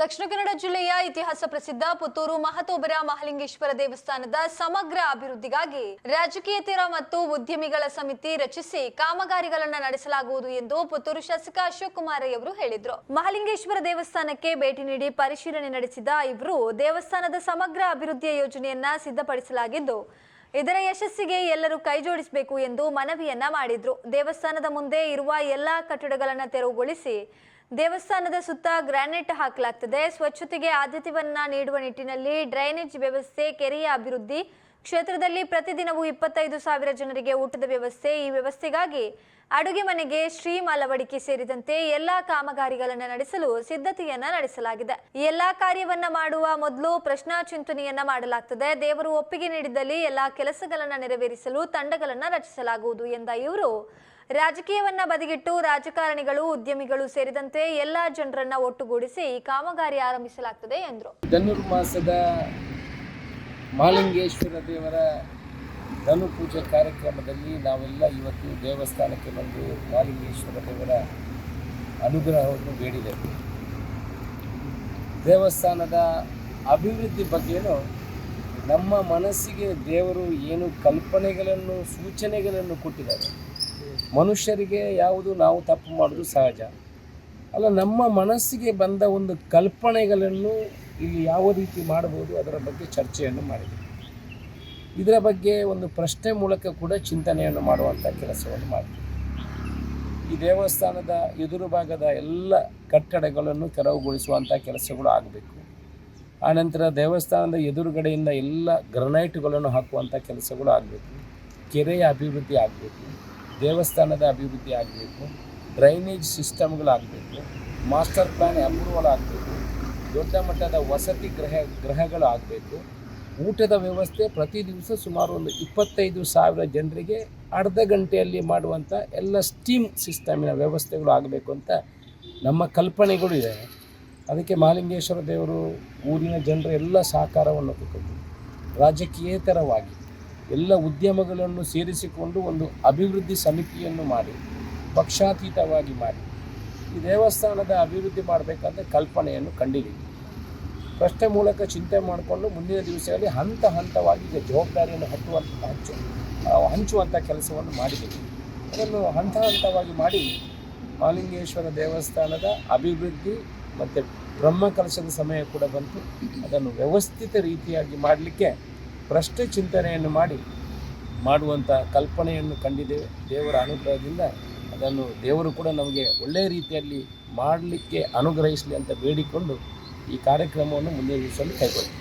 ದಕ್ಷಿಣ ಕನ್ನಡ ಜಿಲ್ಲೆಯ ಇತಿಹಾಸ ಪ್ರಸಿದ್ಧ ಪುತ್ತೂರು ಮಹತೋಬರ ಮಹಾಲಿಂಗೇಶ್ವರ ದೇವಸ್ಥಾನದ ಸಮಗ್ರ ಅಭಿವೃದ್ಧಿಗಾಗಿ ರಾಜಕೀಯೇತರ ಮತ್ತು ಉದ್ಯಮಿಗಳ ಸಮಿತಿ ರಚಿಸಿ ಕಾಮಗಾರಿಗಳನ್ನು ನಡೆಸಲಾಗುವುದು ಎಂದು ಪುತ್ತೂರು ಶಾಸಕ ಅಶೋಕ್ ಕುಮಾರ್ ಅವರು ಹೇಳಿದರು. ಮಹಾಲಿಂಗೇಶ್ವರ ದೇವಸ್ಥಾನಕ್ಕೆ ಭೇಟಿ ನೀಡಿ ಪರಿಶೀಲನೆ ನಡೆಸಿದ ಇವರು ದೇವಸ್ಥಾನದ ಸಮಗ್ರ ಅಭಿವೃದ್ಧಿಯ ಯೋಜನೆಯನ್ನ ಸಿದ್ಧಪಡಿಸಲಾಗಿದ್ದು, ಇದರ ಯಶಸ್ಸಿಗೆ ಎಲ್ಲರೂ ಕೈಜೋಡಿಸಬೇಕು ಎಂದು ಮನವಿಯನ್ನ ಮಾಡಿದ್ರು. ದೇವಸ್ಥಾನದ ಮುಂದೆ ಇರುವ ಎಲ್ಲಾ ಕಟ್ಟಡಗಳನ್ನು ತೆರವುಗೊಳಿಸಿ ದೇವಸ್ಥಾನದ ಸುತ್ತ ಗ್ರಾನೈಟ್ ಹಾಕಲಾಗ್ತದೆ. ಸ್ವಚ್ಛತೆಗೆ ಆದ್ಯತೆಯನ್ನ ನೀಡುವ ನಿಟ್ಟಿನಲ್ಲಿ ಡ್ರೈನೇಜ್ ವ್ಯವಸ್ಥೆ, ಕೆರೆಯ ಅಭಿವೃದ್ಧಿ, ಕ್ಷೇತ್ರದಲ್ಲಿ ಪ್ರತಿದಿನವೂ ಇಪ್ಪತ್ತೈದು ಸಾವಿರ ಜನರಿಗೆ ಊಟದ ವ್ಯವಸ್ಥೆ, ಈ ವ್ಯವಸ್ಥೆಗಾಗಿ ಅಡುಗೆ ಮನೆಗೆ ಸ್ಟ್ರೀಮ್ ಅಳವಡಿಕೆ ಸೇರಿದಂತೆ ಎಲ್ಲಾ ಕಾಮಗಾರಿಗಳನ್ನು ನಡೆಸಲು ಸಿದ್ಧತೆಯನ್ನ ನಡೆಸಲಾಗಿದೆ. ಎಲ್ಲಾ ಕಾರ್ಯವನ್ನ ಮಾಡುವ ಮೊದಲು ಪ್ರಶ್ನಾ ಚಿಂತನೆಯನ್ನ ಮಾಡಲಾಗ್ತದೆ. ದೇವರು ಒಪ್ಪಿಗೆ ನೀಡಿದಲ್ಲಿ ಎಲ್ಲಾ ಕೆಲಸಗಳನ್ನ ನೆರವೇರಿಸಲು ತಂಡಗಳನ್ನ ರಚಿಸಲಾಗುವುದು ಎಂದ ಇವರು. ರಾಜಕೀಯವನ್ನ ಬದಿಗಿಟ್ಟು ರಾಜಕಾರಣಿಗಳು, ಉದ್ಯಮಿಗಳು ಸೇರಿದಂತೆ ಎಲ್ಲಾ ಜನರನ್ನ ಒಟ್ಟುಗೂಡಿಸಿ ಈ ಕಾಮಗಾರಿ ಆರಂಭಿಸಲಾಗ್ತದೆ ಎಂದರು. ಧನುರ್ಮಾಸದ ಮಾಲಿಂಗೇಶ್ವರ ದೇವರ ಧನು ಪೂಜೆ ಕಾರ್ಯಕ್ರಮದಲ್ಲಿ ನಾವೆಲ್ಲ ಇವತ್ತು ದೇವಸ್ಥಾನಕ್ಕೆ ಬಂದು ಮಾಲಿಂಗೇಶ್ವರ ದೇವರ ಅನುಗ್ರಹವನ್ನು ಬೇಡಿದೆವು ದೇವಸ್ಥಾನದ ಅಭಿವೃದ್ಧಿ ಬಗ್ಗೆನೂ ನಮ್ಮ ಮನಸ್ಸಿಗೆ ದೇವರು ಏನು ಕಲ್ಪನೆಗಳನ್ನು, ಸೂಚನೆಗಳನ್ನು ಕೊಟ್ಟಿದ್ದಾರೆ. ಮನುಷ್ಯರಿಗೆ ಯಾವುದು ನಾವು ತಪ್ಪು ಮಾಡೋದು ಸಹಜ. ಅಲ್ಲ, ನಮ್ಮ ಮನಸ್ಸಿಗೆ ಬಂದ ಒಂದು ಕಲ್ಪನೆಗಳನ್ನು ಇಲ್ಲಿ ಯಾವ ರೀತಿ ಮಾಡಬಹುದು ಅದರ ಬಗ್ಗೆ ಚರ್ಚೆಯನ್ನು ಮಾಡಿದೆ. ಇದರ ಬಗ್ಗೆ ಒಂದು ಪ್ರಶ್ನೆ ಮೂಲಕ ಕೂಡ ಚಿಂತನೆಯನ್ನು ಮಾಡುವಂಥ ಕೆಲಸವನ್ನು ಮಾಡಿದೆ. ಈ ದೇವಸ್ಥಾನದ ಎದುರು ಭಾಗದ ಎಲ್ಲ ಕಟ್ಟಡಗಳನ್ನು ತೆರವುಗೊಳಿಸುವಂಥ ಕೆಲಸಗಳು ಆಗಬೇಕು. ಆನಂತರ ದೇವಸ್ಥಾನದ ಎದುರುಗಡೆಯಿಂದ ಎಲ್ಲ ಗ್ರನೈಟ್ಗಳನ್ನು ಹಾಕುವಂಥ ಕೆಲಸಗಳು ಆಗಬೇಕು. ಕೆರೆಯ ಅಭಿವೃದ್ಧಿ ಆಗಬೇಕು. ದೇವಸ್ಥಾನದ ಅಭಿವೃದ್ಧಿ ಆಗಬೇಕು ಡ್ರೈನೇಜ್ ಸಿಸ್ಟಮ್ಗಳಾಗಬೇಕು ಮಾಸ್ಟರ್ ಪ್ಲಾನ್ ಅಪ್ರೂವಲ್ ಆಗಬೇಕು ದೊಡ್ಡ ಮಟ್ಟದ ವಸತಿ ಗೃಹ ಗೃಹಗಳು ಆಗಬೇಕು ಊಟದ ವ್ಯವಸ್ಥೆ ಪ್ರತಿ ದಿವಸ ಸುಮಾರು ಒಂದು ಇಪ್ಪತ್ತೈದು ಸಾವಿರ ಜನರಿಗೆ ಅರ್ಧ ಗಂಟೆಯಲ್ಲಿ ಮಾಡುವಂಥ ಎಲ್ಲ ಸ್ಟೀಮ್ ಸಿಸ್ಟಮಿನ ವ್ಯವಸ್ಥೆಗಳು ಆಗಬೇಕು ಅಂತ ನಮ್ಮ ಕಲ್ಪನೆಗಳು ಇದೆ. ಅದಕ್ಕೆ ಮಹಾಲಿಂಗೇಶ್ವರ ದೇವರು, ಊರಿನ ಜನರು ಎಲ್ಲ ಸಹಕಾರವನ್ನು ಕೊಟ್ಟರು ರಾಜಕೀಯೇತರವಾಗಿ. ಎಲ್ಲ ಉದ್ಯಮಗಳನ್ನು ಸೇರಿಸಿಕೊಂಡು ಒಂದು ಅಭಿವೃದ್ಧಿ ಸಮಿತಿಯನ್ನು ಮಾಡಿ, ಪಕ್ಷಾತೀತವಾಗಿ ಮಾಡಿ. ಈ ದೇವಸ್ಥಾನದ ಅಭಿವೃದ್ಧಿ ಮಾಡಬೇಕಂತ ಕಲ್ಪನೆಯನ್ನು ಕಂಡಿದ್ದೀವಿ ಪ್ರಶ್ನೆ ಮೂಲಕ ಚಿಂತೆ ಮಾಡಿಕೊಂಡು ಮುಂದಿನ ದಿವಸಗಳಲ್ಲಿ ಹಂತ ಹಂತವಾಗಿ ಈಗ ಜವಾಬ್ದಾರಿಯನ್ನು ಹಟ್ಟುವಂಥ ಹಂಚು ಹಂಚುವಂಥ ಕೆಲಸವನ್ನು ಮಾಡಿದೆ ಅದನ್ನು ಹಂತ ಹಂತವಾಗಿ ಮಾಡಿ ಮಾಲಿಂಗೇಶ್ವರ ದೇವಸ್ಥಾನದ ಅಭಿವೃದ್ಧಿ ಮತ್ತು ಬ್ರಹ್ಮಕಲಶದ ಸಮಯ ಕೂಡ ಬಂತು. ಅದನ್ನು ವ್ಯವಸ್ಥಿತ ರೀತಿಯಾಗಿ ಮಾಡಲಿಕ್ಕೆ ಪ್ರಶ್ನೆ ಚಿಂತನೆಯನ್ನು ಮಾಡಿ ಮಾಡುವಂಥ ಕಲ್ಪನೆಯನ್ನು ಕಂಡಿದ್ದೇವೆ. ದೇವರ ಅನುಗ್ರಹದಿಂದ ಅದನ್ನು ದೇವರು ಕೂಡ ನಮಗೆ ಒಳ್ಳೆಯ ರೀತಿಯಲ್ಲಿ ಮಾಡಲಿಕ್ಕೆ ಅನುಗ್ರಹಿಸಲಿ ಅಂತ ಬೇಡಿಕೊಂಡು ಈ ಕಾರ್ಯಕ್ರಮವನ್ನು ದಿವಸದಲ್ಲಿ ಕೈಗೊಳ್ಳಿ.